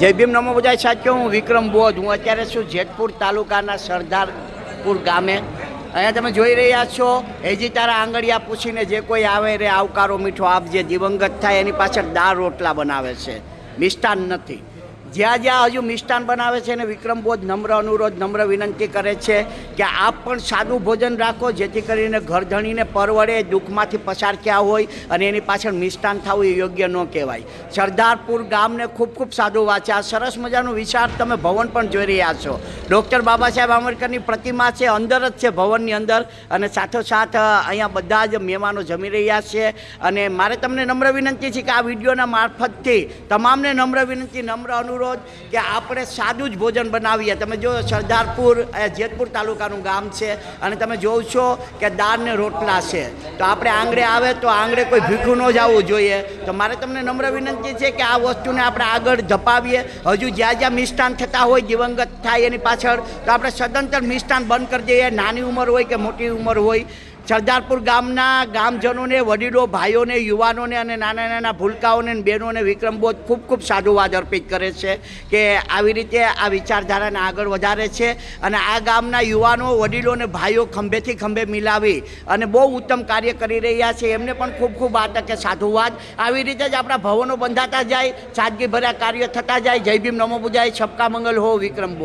જય ભીમ, નમો બધા સાચો, હું વિક્રમ બોધ. હું અત્યારે છું જેતપુર તાલુકાના સરદારપુર ગામે. અહીંયા તમે જોઈ રહ્યા છો, હેજી તારા આંગળિયા પૂછીને જે કોઈ આવે રે, આવકારો મીઠો આપજે, દિવંગત થાય, એની પાછળ દાળ રોટલા બનાવે છે. મિષ્ટાન નથી. જ્યાં જ્યાં હજુ મિષ્ટાન બનાવે છે ને વિક્રમ બોધ નમ્ર અનુરોધ, નમ્ર વિનંતી કરે છે કે આપ પણ સાદું ભોજન રાખો, જેથી કરીને ઘરધણીને પરવડે, દુઃખમાંથી પસાર થયા હોય અને એની પાછળ મિષ્ટાન થવું એ યોગ્ય ન કહેવાય. સરદારપુર ગામને ખૂબ ખૂબ સાદું વાંચે આ સરસ મજાનું વિચાર તમે ભવન પણ જોઈ રહ્યા છો. ડૉક્ટર બાબા સાહેબ આંબેડકરની પ્રતિમા છે, અંદર જ છે ભવનની અંદર અને સાથોસાથ અહીંયા બધા જ મહેમાનો જમી રહ્યા છે અને મારે તમને નમ્ર વિનંતી છે કે આ વિડીયોના મારફતથી તમામને નમ્ર વિનંતી, નમ્ર અનુરોધ કે આપણે સાદું જ ભોજન બનાવીએ. તમે જો સરદારપુર, એ જેતપુર તાલુકાનું ગામ છે અને તમે જોવ છો કે દાળ ને રોટલા છે. તો આપણે આંગળે આવે તો આંગળે કોઈ ભીખું ન જવું જોઈએ. તો મારે તમને નમ્ર વિનંતી છે કે આ વસ્તુને આપણે આગળ ધપાવીએ. હજુ જ્યાં જ્યાં મિષ્ટાન થતા હોય, દિવંગત થાય એની પાછળ, તો આપણે સદંતર મિષ્ટાન બંધ કરી દઈએ. નાની ઉંમર હોય કે મોટી ઉંમર હોય. સરદારપુર ગામના ગામજનોને, વડીલો, ભાઈઓને, યુવાનોને અને નાના નાના ભૂલકાઓને બહેનોને વિક્રમબોધ ખૂબ ખૂબ સાધુવાદ અર્પિત કરે છે કે આવી રીતે આ વિચારધારાને આગળ વધારે છે અને આ ગામના યુવાનો, વડીલો અને ભાઈઓ ખંભેથી ખંભે મિલાવી અને બહુ ઉત્તમ કાર્ય કરી રહ્યા છે. એમને પણ ખૂબ ખૂબ આ તકે સાધુવાદ. આવી રીતે જ આપણા ભવનો બંધાતા જાય, સાદગીભર્યા કાર્ય થતા જાય. જય ભીમ, નમો બુજાય છપકા મંગલ હો વિક્રમ બોધ